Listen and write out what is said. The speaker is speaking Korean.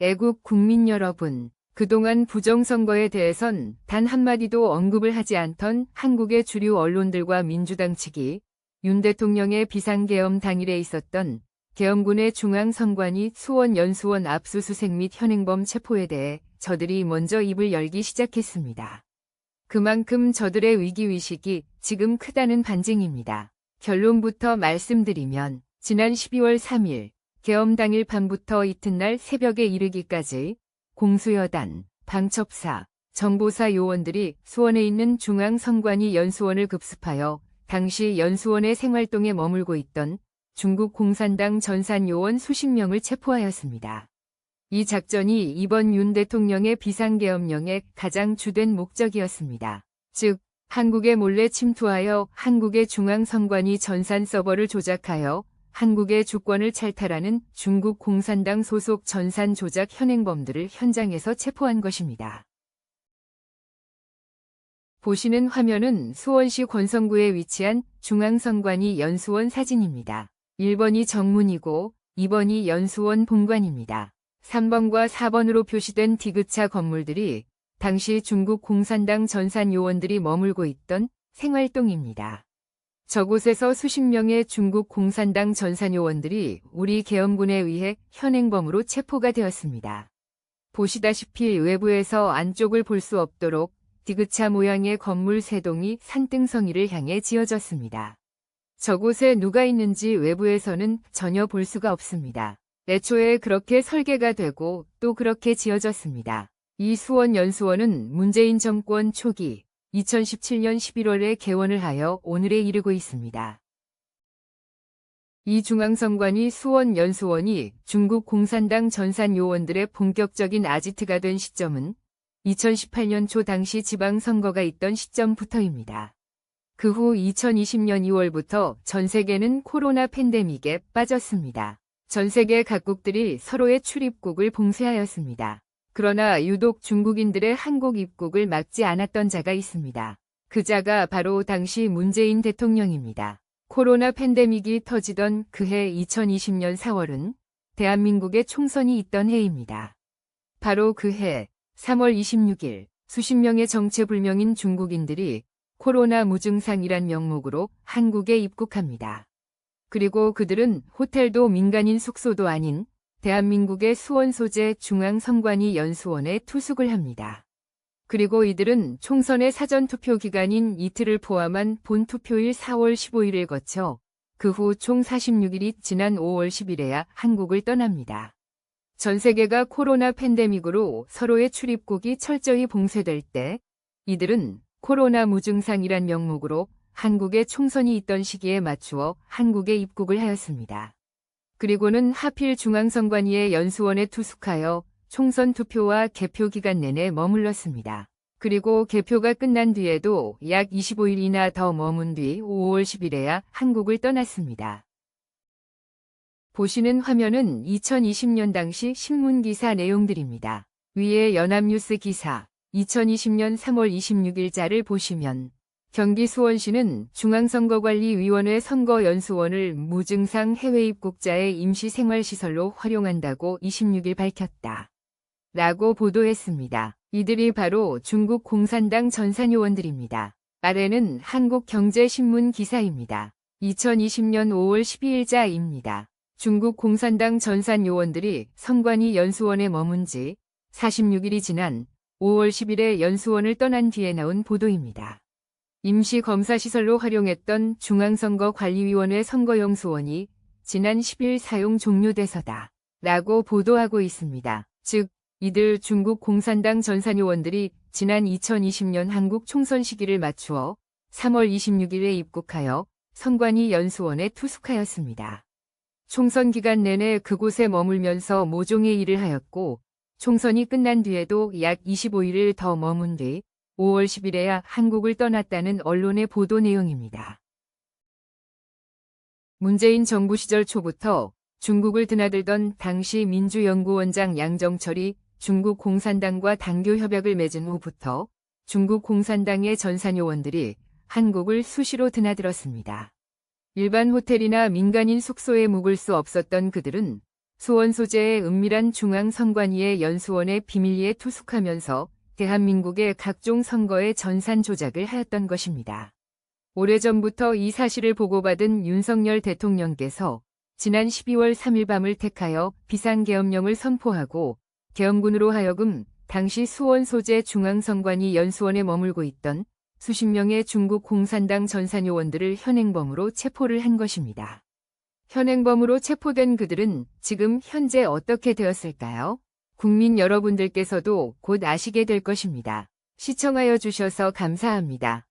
애국 국민 여러분, 그동안 부정선거에 대해선 단 한마디도 언급을 하지 않던 한국의 주류 언론들과 민주당 측이 윤 대통령의 비상계엄 당일에 있었던 계엄군의 중앙선관위 수원 연수원 압수수색 및 현행범 체포에 대해 저들이 먼저 입을 열기 시작했습니다. 그만큼 저들의 위기의식이 지금 크다는 반증입니다. 결론부터 말씀드리면 지난 12월 3일 계엄 당일 밤부터 이튿날 새벽에 이르기까지 공수여단, 방첩사, 정보사 요원들이 수원에 있는 중앙선관위 연수원을 급습하여 당시 연수원의 생활동에 머물고 있던 중국 공산당 전산 요원 수십 명을 체포하였습니다. 이 작전이 이번 윤 대통령의 비상계엄령의 가장 주된 목적이었습니다. 즉, 한국에 몰래 침투하여 한국의 중앙선관위 전산 서버를 조작하여 한국의 주권을 찰탈하는 중국 공산당 소속 전산 조작 현행범들을 현장에서 체포한 것입니다. 보시는 화면은 수원시 권성구에 위치한 중앙선관위 연수원 사진입니다. 1번이 정문이고 2번이 연수원 본관입니다. 3번과 4번으로 표시된 디귿차 건물들이 당시 중국 공산당 전산 요원들이 머물고 있던 생활동입니다. 저곳에서 수십 명의 중국 공산당 전산 요원들이 우리 계엄군에 의해 현행범으로 체포가 되었습니다. 보시다시피 외부에서 안쪽을 볼 수 없도록 디귿차 모양의 건물 세 동이 산등성이를 향해 지어졌습니다. 저곳에 누가 있는지 외부에서는 전혀 볼 수가 없습니다. 애초에 그렇게 설계가 되고 또 그렇게 지어졌습니다. 이 수원 연수원은 문재인 정권 초기 2017년 11월에 개원을 하여 오늘에 이르고 있습니다. 이 중앙선관위 수원 연수원이 중국 공산당 전산 요원들의 본격적인 아지트가 된 시점은 2018년 초 당시 지방선거가 있던 시점부터입니다. 그 후 2020년 2월부터 전 세계는 코로나 팬데믹에 빠졌습니다. 전 세계 각국들이 서로의 출입국을 봉쇄하였습니다. 그러나 유독 중국인들의 한국 입국을 막지 않았던 자가 있습니다. 그 자가 바로 당시 문재인 대통령입니다. 코로나 팬데믹이 터지던 그해 2020년 4월은 대한민국의 총선이 있던 해입니다. 바로 그 해 3월 26일 수십 명의 정체불명인 중국인들이 코로나 무증상이란 명목으로 한국에 입국합니다. 그리고 그들은 호텔도 민간인 숙소도 아닌 대한민국의 수원 소재 중앙선관위 연수원에 투숙을 합니다. 그리고 이들은 총선의 사전투표 기간인 이틀을 포함한 본투표일 4월 15일을 거쳐 그 후 총 46일이 지난 5월 10일에야 한국을 떠납니다. 전 세계가 코로나 팬데믹으로 서로의 출입국이 철저히 봉쇄될 때 이들은 코로나 무증상이란 명목으로 한국에 총선이 있던 시기에 맞추어 한국에 입국을 하였습니다. 그리고는 하필 중앙선관위의 연수원에 투숙하여 총선 투표와 개표 기간 내내 머물렀습니다. 그리고 개표가 끝난 뒤에도 약 25일이나 더 머문 뒤 5월 10일에야 한국을 떠났습니다. 보시는 화면은 2020년 당시 신문기사 내용들입니다. 위에 연합뉴스 기사 2020년 3월 26일자를 보시면 경기 수원시는 중앙선거관리위원회 선거연수원을 무증상 해외 입국자의 임시생활시설로 활용한다고 26일 밝혔다. 라고 보도했습니다. 이들이 바로 중국 공산당 전산요원들입니다. 아래는 한국경제신문 기사입니다. 2020년 5월 12일자입니다. 중국 공산당 전산 요원들이 선관위 연수원에 머문 지 46일이 지난 5월 10일에 연수원을 떠난 뒤에 나온 보도입니다. 임시검사시설로 활용했던 중앙선거관리위원회 선거용 수원이 지난 10일 사용 종료돼서다. 라고 보도하고 있습니다. 즉, 이들 중국 공산당 전산 요원들이 지난 2020년 한국 총선 시기를 맞추어 3월 26일에 입국하여 선관위 연수원에 투숙하였습니다. 총선 기간 내내 그곳에 머물면서 모종의 일을 하였고 총선이 끝난 뒤에도 약 25일을 더 머문 뒤 5월 10일에야 한국을 떠났다는 언론의 보도 내용입니다. 문재인 정부 시절 초부터 중국을 드나들던 당시 민주연구원장 양정철이 중국 공산당과 당교 협약을 맺은 후부터 중국 공산당의 전산요원들이 한국을 수시로 드나들었습니다. 일반 호텔이나 민간인 숙소에 묵을 수 없었던 그들은 수원 소재의 은밀한 중앙선관위의 연수원의 비밀리에 투숙하면서 대한민국의 각종 선거의 전산 조작을 하였던 것입니다. 오래전부터 이 사실을 보고받은 윤석열 대통령께서 지난 12월 3일 밤을 택하여 비상계엄령을 선포하고 계엄군으로 하여금 당시 수원 소재 중앙선관위 연수원에 머물고 있던 수십 명의 중국 공산당 전산 요원들을 현행범으로 체포를 한 것입니다. 현행범으로 체포된 그들은 지금 현재 어떻게 되었을까요? 국민 여러분들께서도 곧 아시게 될 것입니다. 시청하여 주셔서 감사합니다.